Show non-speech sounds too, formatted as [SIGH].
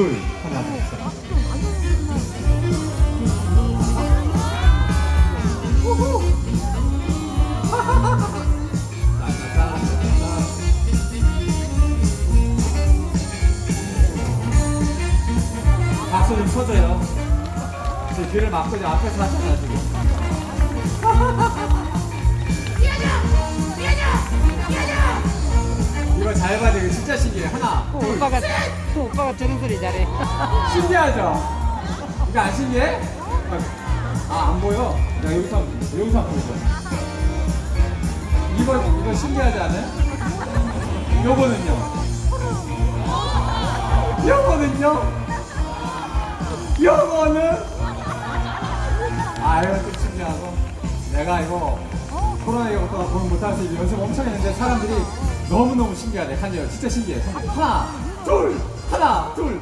둘, 하나, 둘, 셋. 박수 좀 쳐줘요. 제 귀를 막고 지금 앞에서 하잖아, 지금. 진짜 신기해. 하나, 또 둘, 오빠가 또 오빠가 저런 소리 잘해. [LAUGHS] 신기하죠? 이거 안 신기해? 아, 안 보여? 야, 여기서, 한번- 여기서 한번 보여줘. 이거, 이거 신기하지 않아요? 요거는요? 요거는요? 요거는? 아, 이거 좀 신기하고. 내가 이거 코로나 이거 보면 못해서 이제 연습 엄청 했는데 사람들이 너무너무 신기하네. 한지요 진짜 신기해. 하나, 둘, 하나, 둘,